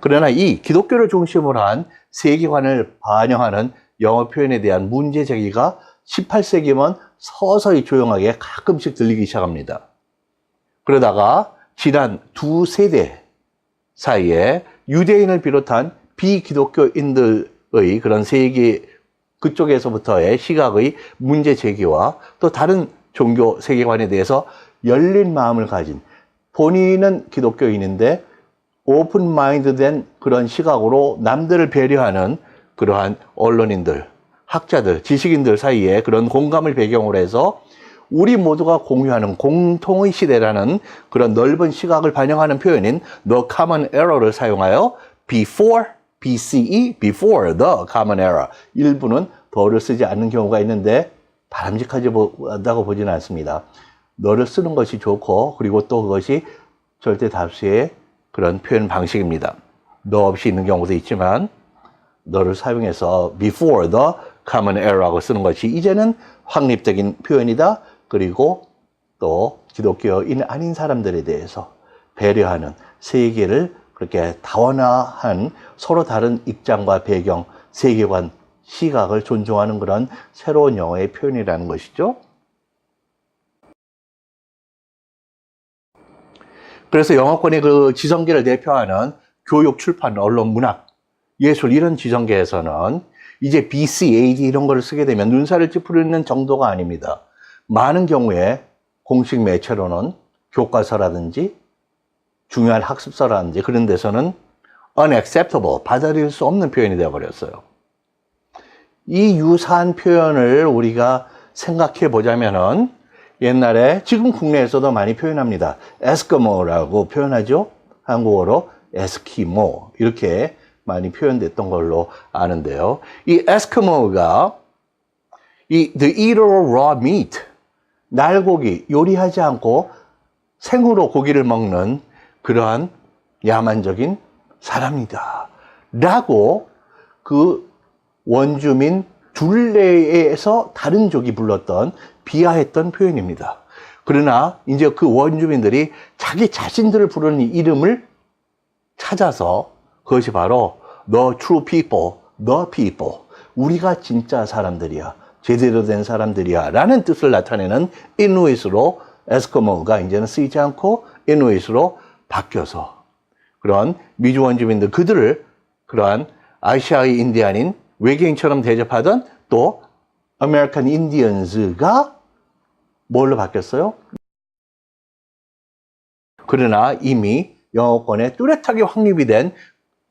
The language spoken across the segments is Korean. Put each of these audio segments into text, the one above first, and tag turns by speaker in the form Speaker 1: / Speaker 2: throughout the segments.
Speaker 1: 그러나 이 기독교를 중심으로 한 세계관을 반영하는 영어 표현에 대한 문제 제기가 18세기면 서서히 조용하게 가끔씩 들리기 시작합니다. 그러다가 지난 두 세대 사이에 유대인을 비롯한 비기독교인들의 그런 세계 그쪽에서부터의 시각의 문제 제기와 또 다른 종교 세계관에 대해서 열린 마음을 가진 본인은 기독교인인데 오픈 마인드된 그런 시각으로 남들을 배려하는 그러한 언론인들, 학자들, 지식인들 사이에 그런 공감을 배경으로 해서 우리 모두가 공유하는 공통의 시대라는 그런 넓은 시각을 반영하는 표현인 the common era를 사용하여 before BCE, before the common era 일부는 더를 쓰지 않는 경우가 있는데 바람직하다고 보지는 않습니다. 너를 쓰는 것이 좋고 그리고 또 그것이 절대 다수의 그런 표현 방식입니다. 너 없이 있는 경우도 있지만 너를 사용해서 before the common era라고 쓰는 것이 이제는 확립적인 표현이다. 그리고 또 기독교인 아닌 사람들에 대해서 배려하는 세계를 그렇게 다원화한 서로 다른 입장과 배경, 세계관, 시각을 존중하는 그런 새로운 영어의 표현이라는 것이죠. 그래서 영어권의 그 지성계를 대표하는 교육, 출판, 언론, 문학, 예술 이런 지성계에서는 이제 BC, AD 이런 걸 쓰게 되면 눈살을 찌푸리는 정도가 아닙니다. 많은 경우에 공식 매체로는 교과서라든지 중요한 학습서라든지 그런 데서는 unacceptable, 받아들일 수 없는 표현이 되어버렸어요. 이 유사한 표현을 우리가 생각해 보자면은 옛날에 지금 국내에서도 많이 표현합니다. 에스크모라고 표현하죠. 한국어로 에스키모 이렇게 많이 표현됐던 걸로 아는데요. 이 에스크모가 이 the eater of raw meat 날고기 요리하지 않고 생으로 고기를 먹는 그러한 야만적인 사람이다. 라고 그 원주민 둘레에서 다른 족이 불렀던 비하했던 표현입니다. 그러나 이제 그 원주민들이 자기 자신들을 부르는 이름을 찾아서 그것이 바로 the true people, the people. 우리가 진짜 사람들이야. 제대로 된 사람들이야. 라는 뜻을 나타내는 이누잇으로 에스코모가 이제는 쓰이지 않고 이누잇으로 바뀌어서 그런 미주 원주민들 그들을 그러한 아시아의 인디안인 외계인처럼 대접하던 또 아메리칸 인디언즈가 뭘로 바뀌었어요? 그러나 이미 영어권에 뚜렷하게 확립이 된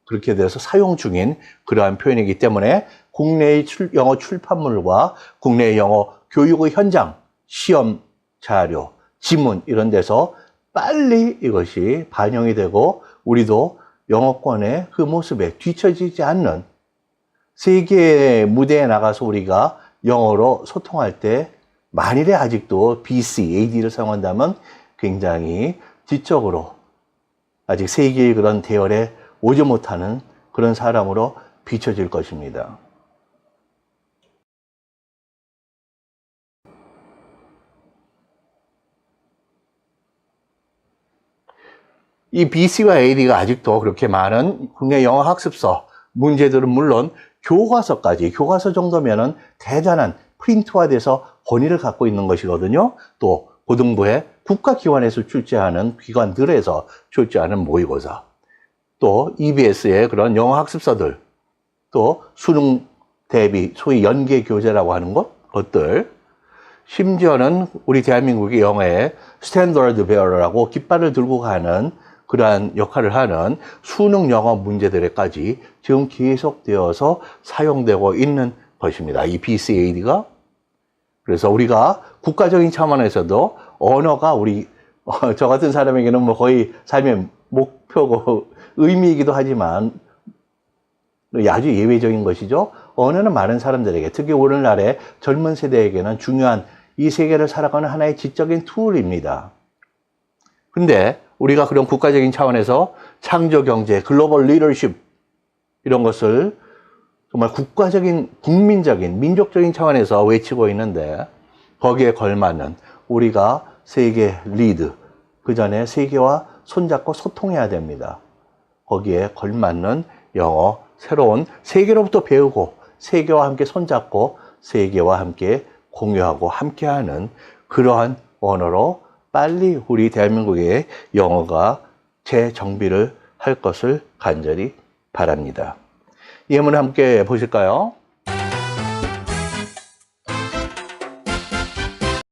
Speaker 1: 그렇게 돼서 사용 중인 그러한 표현이기 때문에 국내의 출, 영어 출판물과 국내의 영어 교육의 현장, 시험 자료, 지문 이런 데서 빨리 이것이 반영이 되고 우리도 영어권의 그 모습에 뒤처지지 않는 세계의 무대에 나가서 우리가 영어로 소통할 때 만일에 아직도 BC, AD를 사용한다면 굉장히 지적으로 아직 세계의 그런 대열에 오지 못하는 그런 사람으로 비춰질 것입니다. 이 BC와 AD가 아직도 그렇게 많은 국내 영어 학습서 문제들은 물론 교과서까지 교과서 정도면은 대단한 프린트화돼서 권위를 갖고 있는 것이거든요. 또 고등부의 국가기관에서 출제하는 기관들에서 출제하는 모의고사, 또 EBS의 그런 영어 학습서들, 또 수능 대비 소위 연계 교재라고 하는 것, 것들, 심지어는 우리 대한민국의 영어의 스탠더드 베어러라고 깃발을 들고 가는 그러한 역할을 하는 수능 영어 문제들에까지 지금 계속되어서 사용되고 있는 것입니다. 이 BCAD가. 그래서 우리가 국가적인 차원에서도 언어가 우리, 어, 저 같은 사람에게는 뭐 거의 삶의 목표고 의미이기도 하지만 아주 예외적인 것이죠. 언어는 많은 사람들에게, 특히 오늘날의 젊은 세대에게는 중요한 이 세계를 살아가는 하나의 지적인 툴입니다. 근데 우리가 그런 국가적인 차원에서 창조 경제, 글로벌 리더십 이런 것을 정말 국가적인, 국민적인, 민족적인 차원에서 외치고 있는데 거기에 걸맞는 우리가 세계 리드, 그 전에 세계와 손잡고 소통해야 됩니다. 거기에 걸맞는 영어, 새로운 세계로부터 배우고 세계와 함께 손잡고 세계와 함께 공유하고 함께하는 그러한 언어로 빨리 우리 대한민국의 영어가 재정비를 할 것을 간절히 바랍니다. 예문 함께 보실까요?